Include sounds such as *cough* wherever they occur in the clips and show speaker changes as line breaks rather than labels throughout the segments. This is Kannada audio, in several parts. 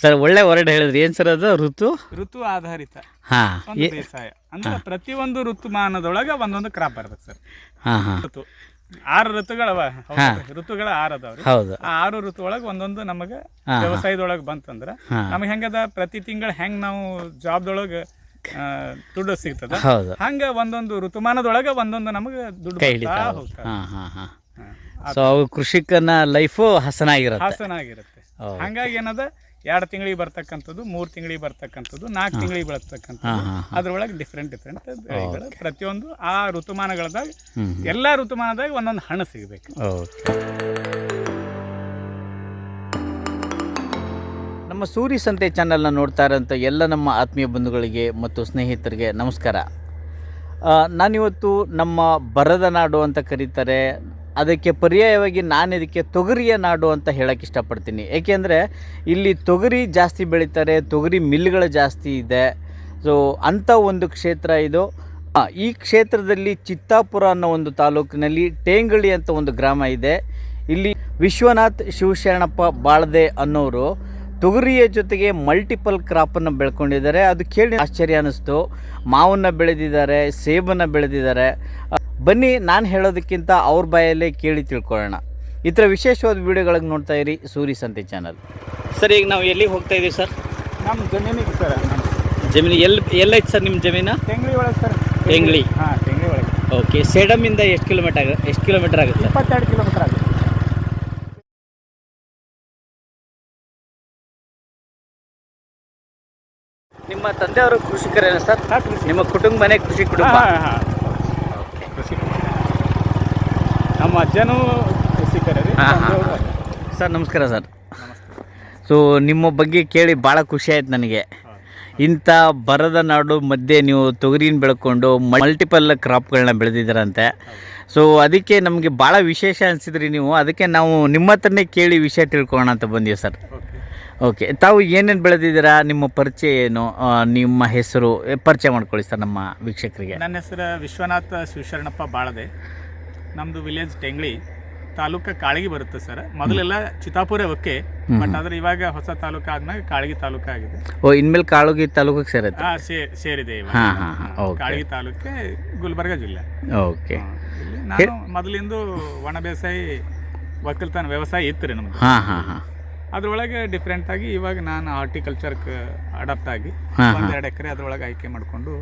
ಸರ್ ಒಳ್ಳೆ ವರ್ಡ್ ಹೇಳಿದ್ರಿ. ಏನ್ ಸರ್ ಅದು? ಋತು?
ಋತು ಆಧಾರಿತ.
ಹಾಂ.
ಒಂದು ಬೇಸಾಯ. ಅಂದ್ರೆ ಪ್ರತಿಯೊಂದು ಋತುಮಾನದೊಳಗ ಒಂದೊಂದು ಕ್ರಾಪ್ ಬರ್ತದೆ ಸರ್.
ಹಾಂ ಹಾಂ.
ಋತು. ಆರು ಋತುಗಳವ? ಋತುಗಳ ಆರು ಅದಾವ್ರಿ
ಹೌದು.
ಆ ಆರು ಋತು ಒಳಗೆ ಒಂದೊಂದು ನಮಗೆ. ವ್ಯವಸಾಯದೊಳಗೆ ಬಂತಂದ್ರ ನಮಗ ಹೆಂಗದ? ಪ್ರತಿ ತಿಂಗಳ ಹೆಂಗ್ ನಾವು ಜಾಬ್ದೊಳಗೆ ದುಡ್ಡು ಸಿಗ್ತದ? ಹಂಗ ಒಂದೊಂದು ಋತುಮಾನದೊಳಗೆ ಒಂದೊಂದು ನಮಗೆ ದುಡ್ಡು
ಕೈ
ಹೋಗ್ತದೆ.
ಸೊ ಅವು ಕೃಷಿಕನ ಲೈಫು ಹಸನಾಗಿರುತ್ತೆ.
ಹಸನಾಗಿರುತ್ತೆ. ಹಂಗಾಗಿ ಏನದ? ಎರಡು ತಿಂಗಳಿಗೆ ಬರ್ತಕ್ಕಂಥದ್ದು ಮೂರು ತಿಂಗಳಿಗೆ ಬರ್ತಕ್ಕಂಥದ್ದು ನಾಲ್ಕು ತಿಂಗಳಿಗೆ ಬರ್ತಕ್ಕಂಥದ್ದು. ಅದರೊಳಗೆ ಡಿಫ್ರೆಂಟ್ ಡಿಫ್ರೆಂಟ್ ಬೆಳೆಗಳು ಪ್ರತಿಯೊಂದು ಆ ಋತುಮಾನಗಳದಾಗ ಎಲ್ಲ ಋತುಮಾನದಾಗ ಒಂದೊಂದು ಹಣ್ಣು ಸಿಗಬೇಕು.
ಓಕೆ ನಮ್ಮ ಸೂರಿ ಸಂತೆ ಚಾನಲ್ನ ನೋಡ್ತಾ ಇರೋಂಥ ಎಲ್ಲ ನಮ್ಮ ಆತ್ಮೀಯ ಬಂಧುಗಳಿಗೆ ಮತ್ತು ಸ್ನೇಹಿತರಿಗೆ ನಮಸ್ಕಾರ. ನಾನಿವತ್ತು ನಮ್ಮ ಬರದ ನಾಡು ಅಂತ ಕರೀತಾರೆ. ಅದಕ್ಕೆ ಪರ್ಯಾಯವಾಗಿ ನಾನು ಇದಕ್ಕೆ ತೊಗರಿಯ ನಾಡು ಅಂತ ಹೇಳಕ್ಕೆ ಇಷ್ಟಪಡ್ತೀನಿ. ಏಕೆಂದರೆ ಇಲ್ಲಿ ತೊಗರಿ ಜಾಸ್ತಿ ಬೆಳೀತಾರೆ, ತೊಗರಿ ಮಿಲ್ಗಳು ಜಾಸ್ತಿ ಇದೆ. ಸೊ ಅಂಥ ಒಂದು ಕ್ಷೇತ್ರ ಇದು. ಈ ಕ್ಷೇತ್ರದಲ್ಲಿ ಚಿತ್ತಾಪುರ ಅನ್ನೋ ಒಂದು ತಾಲೂಕಿನಲ್ಲಿ ಟೇಂಗಳಿ ಅಂತ ಒಂದು ಗ್ರಾಮ ಇದೆ. ಇಲ್ಲಿ ವಿಶ್ವನಾಥ್ ಶಿವಶರಣಪ್ಪ ಬಾಳ್ದೆ ಅನ್ನೋರು ತೊಗರಿಯ ಜೊತೆಗೆ ಮಲ್ಟಿಪಲ್ ಕ್ರಾಪನ್ನು ಬೆಳ್ಕೊಂಡಿದ್ದಾರೆ. ಅದು ಕೇಳಿ ಆಶ್ಚರ್ಯ ಅನ್ನಿಸ್ತು ಮಾವನ್ನು ಬೆಳೆದಿದ್ದಾರೆ, ಸೇಬನ್ನು ಬೆಳೆದಿದ್ದಾರೆ. ಬನ್ನಿ ನಾನು ಹೇಳೋದಕ್ಕಿಂತ ಅವ್ರ ಬಾಯಲ್ಲೇ ಕೇಳಿ ತಿಳ್ಕೊಳ್ಳೋಣ. ಈ ಥರ ವಿಶೇಷವಾದ ವಿಡಿಯೋಗಳಿಗೆ ನೋಡ್ತಾ ಇರಿ ಸೂರಿ ಸಂತೆ ಚಾನಲ್ ಸರ್ ಈಗ ನಾವು ಎಲ್ಲಿಗೆ ಹೋಗ್ತಾ ಇದ್ದೀವಿ ಸರ್?
ನಮ್ಮ ಜಮೀನಿಗೆ ಸರ್
ಜಮೀನು ಎಲ್ಲಿ ಎಲ್ಲೈತೆ ಸರ್ ನಿಮ್ಮ ಜಮೀನು?
ತೆಂಗ್ಳಿ ಒಳಗೆ ಸರ್.
ತೆಂಗ್ಳಿ.
ಹಾಂ ತೆಂಗ್ಳಿ ಒಳಗೆ.
ಓಕೆ ಸೇಡಮಿಂದ ಎಷ್ಟು ಕಿಲೋಮೀಟರ್ ಆಗುತ್ತೆ ಎಷ್ಟು ಕಿಲೋಮೀಟರ್ ಆಗುತ್ತೆ?
ಇಪ್ಪತ್ತೆರಡು ಕಿಲೋಮೀಟರ್ ಆಗುತ್ತೆ.
ನಿಮ್ಮ ತಂದೆಯವರು ಕೃಷಿಕರೇನ ಸರ್. ನಿಮ್ಮ ಕುಟುಂಬನೇ ಕೃಷಿ ಕುಟುಂಬ
ಹಾ, ಹಾ, ಹಾ. ಕೃಷಿ ನಮ್ಮ ಅಜ್ಜನೂ ಸಿಕ್ಕರೆ ರೀ
ಹಾ, ಹಾ. ಸರ್ ನಮಸ್ಕಾರ ಸರ್. ಸೊ ನಿಮ್ಮ ಬಗ್ಗೆ ಕೇಳಿ ಭಾಳ ಖುಷಿ ಆಯ್ತು ನನಗೆ. ಇಂಥ ಬರದ ನಾಡು ಮಧ್ಯೆ ನೀವು ತೊಗರಿನ ಬೆಳ್ಕೊಂಡು ಮಲ್ಟಿಪಲ್ ಕ್ರಾಪ್ಗಳನ್ನ ಬೆಳೆದಿದ್ದೀರಂತೆ. ಸೊ ಅದಕ್ಕೆ ನಮಗೆ ಭಾಳ ವಿಶೇಷ ಅನಿಸಿದ್ರಿ ನೀವು. ಅದಕ್ಕೆ ನಾವು ನಿಮ್ಮ ಹತ್ರನೇ ಕೇಳಿ ವಿಷಯ ತಿಳ್ಕೊಳ್ಳೋಣ ಅಂತ ಬಂದೀವಿ ಸರ್.
ಓಕೆ
ಓಕೆ ತಾವು ಏನೇನು ಬೆಳೆದಿದ್ದೀರಾ? ನಿಮ್ಮ ಪರಿಚಯ ಏನು? ನಿಮ್ಮ ಹೆಸರು ಪರಿಚಯ ಮಾಡ್ಕೊಳ್ಳಿ ಸರ್ ನಮ್ಮ ವೀಕ್ಷಕರಿಗೆ.
ನನ್ನ ಹೆಸರು ವಿಶ್ವನಾಥ ಶಿವಶರಣಪ್ಪ ಬಾಳದೆ. ನಮ್ಮದು ವಿಲೇಜ್ ಟೆಂಗ್ಳಿ ತಾಲೂಕ ಕಾಳಗಿ ಬರುತ್ತೆ ಸರ್. ಮೊದಲೆಲ್ಲ ಚಿತ್ತಾಪುರ ಓಕೆ ಬಟ್ ಆದ್ರೆ ಇವಾಗ ಹೊಸ ತಾಲೂಕು ಆದ್ಮೇಲೆ ಕಾಳಗಿ ತಾಲೂಕು ಆಗಿದೆ.
ಓ ಇನ್ಮೇಲೆ ಕಾಳಗಿ ತಾಲೂಕಿಗೆ ಸೇರುತ್ತೆ?
ಹಾ ಸೇರಿದೆ ಇವಾಗ.
ಹಾಂ ಹಾಂ ಹಾಂ ಓಕೆ
ಕಾಳಗಿ ತಾಲೂಕೆ ಗುಲ್ಬರ್ಗ ಜಿಲ್ಲೆ.
ಓಕೆ
ನಾನು ಮೊದಲಿಂದು ಒಣ ಬೇಸಾಯಿ ಒಕ್ಕಲ್ತನ ವ್ಯವಸಾಯ ಇತ್ತು ರೀ ನಮ್ದು.
ಹಾಂ ಹಾಂ ಹಾಂ.
ಅದ್ರೊಳಗೆ ಡಿಫ್ರೆಂಟ್ ಆಗಿ ಇವಾಗ ನಾನು ಹಾರ್ಟಿಕಲ್ಚರ್ಗೆ ಅಡಾಪ್ಟ್ ಆಗಿ ಒಂದೆರಡು ಎಕರೆ ಅದ್ರೊಳಗೆ ಆಯ್ಕೆ ಮಾಡ್ಕೊಂಡು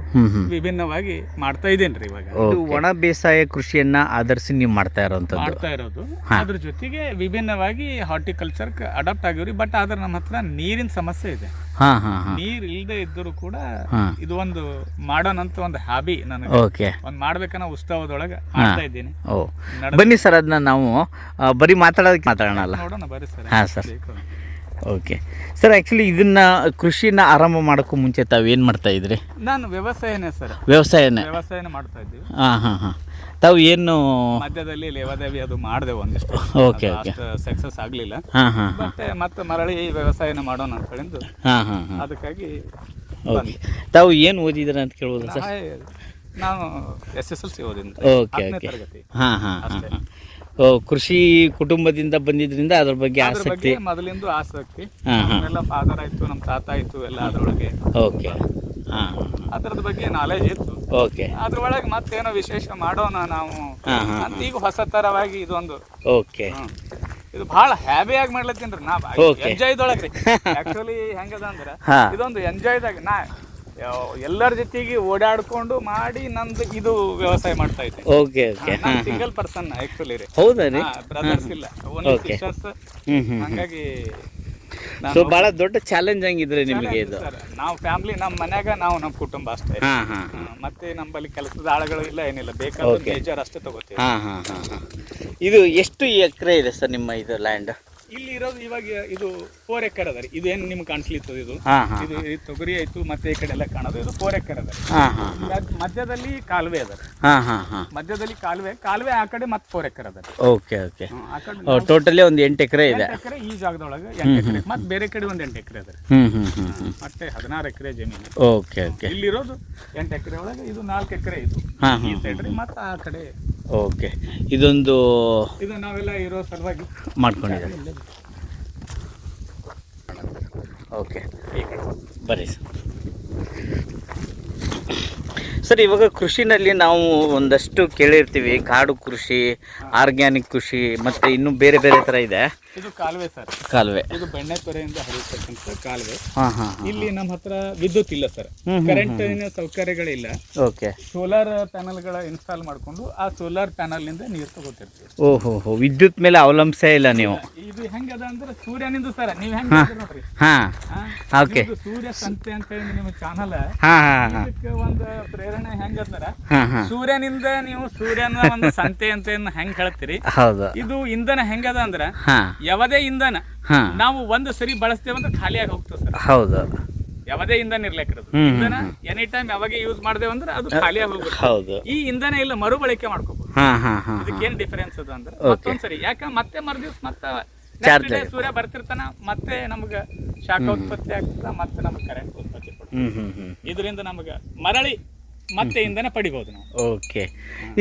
ವಿಭಿನ್ನವಾಗಿ ಮಾಡ್ತಾ ಇದ್ದೇನೆ ರೀ ಇವಾಗ.
ಇದು ಒಣ ಬೇಸಾಯ ಕೃಷಿಯನ್ನ ಆಧರಿಸಿ ನೀವು ಮಾಡ್ತಾ ಇರೋದು
ಮಾಡ್ತಾ ಇರೋದು. ಅದ್ರ ಜೊತೆಗೆ ವಿಭಿನ್ನವಾಗಿ ಹಾರ್ಟಿಕಲ್ಚರ್ ಅಡಾಪ್ಟ್ ಆಗಿವ್ರಿ ಬಟ್ ಆದ್ರೆ ನಮ್ಮ ಹತ್ರ ನೀರಿನ ಸಮಸ್ಯೆ ಇದೆ. ನೀರ್ ಇಲ್ಲದೆ ಇದ್ದರೂ ಕೂಡ ಇದು ಒಂದು ಮಾಡೋಣ ಅಂತ ಒಂದು ಹಾಬಿ ನನಗೆ.
ಓಕೆ.
ಒಂದ್ ಮಾಡ್ಬೇಕನ್ನೋ ಉತ್ಸವದೊಳಗೆ ಮಾಡ್ತಾ ಇದ್ದೀನಿ.
ಓ. ಬನ್ನಿ ಸರ್ ಅದನ್ನ ನಾವು ಬರೀ ಮಾತಾಡೋದಕ್ಕೆ ಮಾತಾಡೋಣಲ್ಲ
ನೋಡೋಣ ಬರ್ರಿ ಸರ್.
ಹಾಂ ಸರ್. ಓಕೆ. ಸರ್ ಆ್ಯಕ್ಚುಲಿ ಇದನ್ನ ಕೃಷಿನ ಆರಂಭ ಮಾಡೋಕ್ಕೂ ಮುಂಚೆ ತಾವು ಏನು ಮಾಡ್ತಾ ಇದ್ರಿ?
ನಾನು ವ್ಯವಸಾಯನೇ ಸರ್.
ವ್ಯವಸಾಯನೇ?
ವ್ಯವಸಾಯನೇ ಮಾಡ್ತಾ ಇದ್ದೀವಿ.
ಹಾಂ ಹಾಂ ಹಾಂ. ತಾವು ಏನು
ಮಧ್ಯದಲ್ಲಿ ಲೇವಾದೇವಿ ಅದು ಮಾಡಿದೆ ಒಂದಿಷ್ಟು.
Okay okay.
ಸಕ್ಸಸ್ ಆಗ್ಲಿಲ್ಲ.
ಹಾಂ ಹಾಂ ಹಾಂ.
ಮತ್ತೆ ಮತ್ತೆ ಮರಳಿ ವ್ಯವಸಾಯನ ಮಾಡೋಣ ಅಂತ ಹೇಳಿದ್ದು.
ಹಾಂ ಹಾಂ ಹಾಂ.
ಅದಕ್ಕಾಗಿ
ಓಕೆ. ತಾವು ಏನು ಓದಿದ್ರ ಅಂತ ಕೇಳ್ಬೋದು ಸರ್?
ನಾನು ಎಸ್ ಎಸ್ ಎಲ್ ಸಿ ಓದಿದ್ದು
ಓಕೆ. ಓಕೆ ಹಾಂ ಕೃಷಿ ಕುಟುಂಬದಿಂದ ಬಂದಿದ್ರಿಂದ ಅದ್ರ ಬಗ್ಗೆ ಆಸಕ್ತಿ
ಮೊದಲಿಂದ ಆಸಕ್ತಿ. ಎಲ್ಲ ಫಾದರ್ ಆಯ್ತು ನಮ್ಮ ತಾತ ಆಯ್ತು ಎಲ್ಲ ಅದ್ರೊಳಗೆ.
ಓಕೆ. ಹಾಂ.
ಅದ್ರದ ಬಗ್ಗೆ ನಾಲೆಜ್ ಇತ್ತು.
ಓಕೆ
ಅದ್ರೊಳಗೆ ಮತ್ತೇನೋ ವಿಶೇಷ ಮಾಡೋಣ ನಾವು. ಅಂತ ಈಗ ಹೊಸ ತರವಾಗಿ ಇದೊಂದು.
ಓಕೆ
ಇದು ಬಹಳ ಹ್ಯಾಬಿಯಾಗಿ ಮಾಡ್ಲತ್ತೀನಿ ರೀ ನಾ
ಎಂಜಾಯ್
ಎಂಜಾಯ್ದೊಳಗೆ ರೀ ಆಕ್ಚುಲಿ ಹೆಂಗದ ಅಂದ್ರೆ ಇದೊಂದು ಎಂಜಾಯ್ದಾಗ ನಾ ಎಲ್ಲರ ಜೊತೆಗೆ ಓಡಾಡ್ಕೊಂಡು ಮಾಡಿ ನಂದು ಇದು ವ್ಯವಸಾಯ ಮಾಡ್ತಾ ಇದ್ದೆ.
Okay okay
single person actually ರೀ.
ಹೌದಾ ರೀ?
ಬ್ರದರ್ಸ್ ಇಲ್ಲ ಓನ್ಲಿ. ಸಿಸ್ಟರ್ಸ್ ಹಂಗಾಗಿ
ಸೊ ಬಹಳ ದೊಡ್ಡ ಚಾಲೆಂಜ್ ಹಂಗಿದ್ರೆ ನಿಮಗೆ ಇದು
ನಾವು ಫ್ಯಾಮಿಲಿ ನಮ್ಮ ಮನ್ಯಾಗ ನಾವು ನಮ್ಮ ಕುಟುಂಬ ಅಷ್ಟೇ. ಮತ್ತೆ ನಮ್ಮಲ್ಲಿ ಕೆಲಸದ ಆಳುಗಳು ಇಲ್ಲ ಏನಿಲ್ಲ. ಬೇಕಾದ
Okay.
ಅಷ್ಟೇ ತಗೋತೀವಿ.
ಇದು ಎಷ್ಟು ಎಕರೆ ಇದೆ ಸರ್ ನಿಮ್ಮ ಇದು ಲ್ಯಾಂಡ್
ಇಲ್ಲಿ ಇರೋದು ಇವಾಗ ಇದು ಫೋರ್ ಎಕರ್ ಅದ ರೀ. ಇದೇನು ನಿಮ್ಗೆ ಕಾಣಿಸ್ಲಿತ್ತದ ಇದು?
ಹಾಂ ಹಾಂ
ಇದು ತೊಗರಿ ಆಯ್ತು ಮತ್ತೆ ಈ ಕಡೆ ಎಲ್ಲ ಕಾಣೋದು. ಇದು ಫೋರ್ ಎಕರ್ ಅದ ರೀ.
ಹಾಂ ಹಾಂ
ಇದಾದ್ ಮಧ್ಯದಲ್ಲಿ ಕಾಲುವೆ ಅದ ರೀ.
ಹಾಂ ಹಾಂ ಹಾಂ.
ಮಧ್ಯದಲ್ಲಿ ಕಾಲುವೆ ಕಾಲುವೆ ಆ ಕಡೆ ಮತ್ತೆ ಫೋರ್ ಎಕರ್ ಅದ ರೀ.
Okay okay.
ಹ್ಮ್, ಆ ಕಡೆ
ಟೋಟಲಿ ಒಂದು ಎಂಟು ಎಕರೆ ಇದೆ.
ಎಕರೆ ಈ ಜಾಗದೊಳಗೆ ಎಂಟು ಎಕರೆ. ಮತ್ತೆ ಬೇರೆ ಕಡೆ ಒಂದು ಎಂಟು ಎಕರೆ ಅದ ರೀ.
ಹ್ಞೂ ಹ್ಞೂ ಹ್ಞೂ ಹ್ಞೂ
ಮತ್ತೆ ಹದಿನಾರು ಎಕರೆ ಜಮೀನು.
Okay okay.
ಇಲ್ಲಿರೋದು ಎಂಟು ಎಕರೆ ಒಳಗೆ ಇದು ನಾಲ್ಕು ಎಕರೆ ಇದು.
ಹಾಂ
ಈ ಸೈಡ್ ರೀ ಮತ್ತೆ ಆ ಕಡೆ
ಓಕೆ. ಇದೊಂದು
ಇದು ನಾವೆಲ್ಲ ಇರೋ ಸಲುವಾಗಿ
ಮಾಡ್ಕೊಂಡಿದ್ದಾರೆ. ಓಕೆ. ಬನ್ನಿ. ಸರ್ ಸರ್ ಇವಾಗ ಕೃಷಿನಲ್ಲಿ ನಾವು ಒಂದಷ್ಟು ಕೇಳಿರ್ತೀವಿ. ಕಾಡು ಕೃಷಿ ಆರ್ಗ್ಯಾನಿಕ್ ಕೃಷಿ ಮತ್ತೆ ಇನ್ನು ಬೇರೆ ಬೇರೆ ತರ ಇದೆ.
ಇದು ಕಾಲುವೆ ಸರ್.
ಕಾಲುವೆ.
ಇದು ಬೆಣ್ಣೆ ತೊರೆಯಿಂದ ಹರಿಯತಕ್ಕಂತ ಕಾಲುವೆ. ಇಲ್ಲಿ ನಮ್ಮ ಹತ್ರ ವಿದ್ಯುತ್ ಇಲ್ಲ ಸರ್. ಕರೆಂಟ್ ಸೌಕರ್ಯಗಳಿಲ್ಲ
ಓಕೆ.
ಸೋಲಾರ್ ಪ್ಯಾನಲ್ಗಳ ಇನ್ಸ್ಟಾಲ್ ಮಾಡಿಕೊಂಡು ಆ ಸೋಲಾರ್ ಪ್ಯಾನಲ್ನಿಂದ ನೀರು ತಗೋತಿರ್ತೀವಿ.
ಓಹೋ ವಿದ್ಯುತ್ ಮೇಲೆ ಅವಲಂಬಿಸೇ ಇಲ್ಲ ನೀವು.
ಇದು ಹೆಂಗದ ಅಂದ್ರೆ ಸೂರ್ಯನಿಂದ ಸರ್. ನೀವು ಹೆಂಗ ನೋಡ್ರಿ?
ಹಾ? ಓಕೆ.
ಇದು ಸೂರ್ಯ ಸಂತೆ ಅಂತ ಹೇಳಿ ನಿಮ್ಮ ಚಾನಲ್
ಹಾ ಹಾಂ
ಇದಕ್ಕೆ ಒಂದು ಪ್ರೇರಣೆ ಹೆಂಗಂದ್ರ
ಹಾಂ ಹಾಂ.
ಸೂರ್ಯನಿಂದ ನೀವು ಸೂರ್ಯನ ಒಂದು ಸಂತೆ ಅಂತ ಹೆಂಗ ಹೆಂಗ್ ಹೇಳ್ತೀರಿ?
ಹೌದು.
ಇದು ಇಂಧನ ಹೆಂಗದ ಅಂದ್ರ ಯಾವದೇ ಇಂಧನ ನಾವು ಒಂದು ಸರಿ ಬಳಸ್ತೇವಂದ್ರೆ ಖಾಲಿಯಾಗಿ ಹೋಗ್ತದೆ ಸರ್.
ಹೌದು.
ಯಾವದೇ ಇಂಧನ ಇರ್ಲಿಕ್ಕಿರೋದು
ಹ್ಮ್,
ಇಂಧನ ಎನಿ ಟೈಮ್ ಯಾವಾಗ ಯೂಸ್ ಮಾಡ್ದೇವ ಅಂದ್ರೆ ಅದು ಖಾಲಿ ಹೋಗ್ಬಿಡುತ್ತೆ
ಹೌದು.
ಈ ಇಂಧನ ಇಲ್ಲ ಮರುಬಳಕೆ ಮಾಡ್ಕೋಬಹುದು ಇದಕ್ಕೇನ್ ಡಿಫರೆನ್ಸ್ ಅದ ಅಂದ್ರೆ. ಮತ್ತೊಂದ್ಸರಿ. ಯಾಕ? ಮತ್ತೆ ಮರುದಿವ್ಸ ಮತ್ತೆ Day ಸೂರ್ಯ ಬರ್ತಿರ್ತಾನ ಮತ್ತೆ ನಮ್ಗ ಶಾಖ ಉತ್ಪತ್ತಿ ಆಗ್ತದ ಮತ್ತೆ ನಮ್ಗೆ ಕರೆಂಟ್ ಉತ್ಪತ್ತಿ ಇದರಿಂದ ನಮ್ಗೆ ಮರಳಿ ಮತ್ತೆ ಇಂಧನ ಪಡಿಬಹುದು ನಾವು.
ಓಕೆ.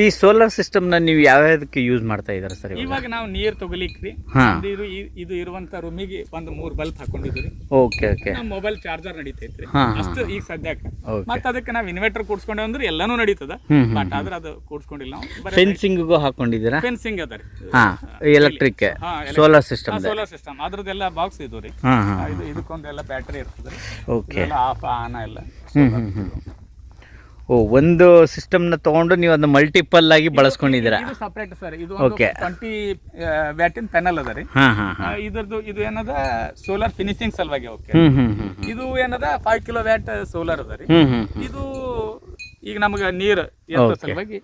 ಈ ಸೋಲಾರ್ ಸಿಸ್ಟಮ್ನ ನೀವು ಯಾವ್ಯಾವುದಕ್ಕೆ ಯೂಸ್ ಮಾಡ್ತಾ ಇದ್ದಾರೆ ಸರ್ ಇವಾಗ?
ನಾವು ನೀರ್ ತಗೊಲಿಕ್ರಿ.
ಹಾ.
ಇದು ಇದು ಇರುವಂತ ರೂಮಿಗೆ ಒಂದು ಮೂರ್ ಬಲ್ಬ್ ಹಾಕೊಂಡಿದ್ರಿ
ಓಕೆ ಓಕೆ.
ನಮ್ಮ ಮೊಬೈಲ್ ಚಾರ್ಜರ್ ನಡೀತೈತ್ರಿ.
ಹಾ, ಹಾ,
ಅಷ್ಟು ಈಗ ಸದ್ಯಕ್ಕೆ. ಮತ್ತೆ ಅದಕ್ಕೆ ನಾವು ಇನ್ವರ್ಟರ್ ಕೂಡ್ಸ್ಕೊಂಡೇವ್ ಅಂದ್ರೆ ಎಲ್ಲಾನು ನಡೀತದ.
ಹ್ಮ್, ಹ್ಮ್,
ಬಟ್ ಆದ್ರೆ ಅದು ಕೂಡ್ಸ್ಕೊಂಡಿಲ್ಲ ನಾವು.
ಫೆನ್ಸಿಂಗಿಗೂ ಹಾಕೊಂಡಿದ್ದೀರಾ?
ಫೆನ್ಸಿಂಗ್ ಅದರಿ ರೀ.
ಹಾಂ ಎಲೆಕ್ಟ್ರಿಕ್
ಹಾ,
ಸೋಲಾರ್ ಸಿಸ್ಟಮ್
ಸೋಲಾರ್ ಸಿಸ್ಟಮ್ ಅದ್ರದ್ದೆಲ್ಲ ಬಾಕ್ಸ್ ಇದು ರೀ.
ಹಾಂ ಹಾಂ
ಇದು ಇದಕ್ಕೊಂದೆಲ್ಲ ಬ್ಯಾಟ್ರಿ ಇರ್ತದೆ.
ಓಕೆ.
ಆಫ್ ಆನ್ ಎಲ್ಲ.
ಓ ಒಂದು ಸಿಸ್ಟಮ್ನ ತಗೊಂಡು ನೀವು ಅದನ್ನ ಮಲ್ಟಿಪಲ್ ಆಗಿ ಬಳಸ್ಕೊಂಡಿದ್ದೀರಾ?
ಇದು ಸಪ್ರೇಟ್ ಸರ್. ಇದು
ಓಕೆ
ಟ್ವೆಂಟಿ ವ್ಯಾಟಿನ್ ಪ್ಯಾನಲ್ ಅದ ರೀ. ಇದ್ರದ್ದು ಇದು ಏನದ? ಸೋಲಾರ್ ಫಿನಿಶಿಂಗ್ ಸಲುವಾಗಿ ಓಕೆ. ಇದು ಏನದ? ಫೈವ್ ಕಿಲೋ ವ್ಯಾಟ್ ಸೋಲಾರ್ ಅದ ರೀ. ಇದು ಈಗ ನಮಗೆ ನೀರು ಸಲುವಾಗಿ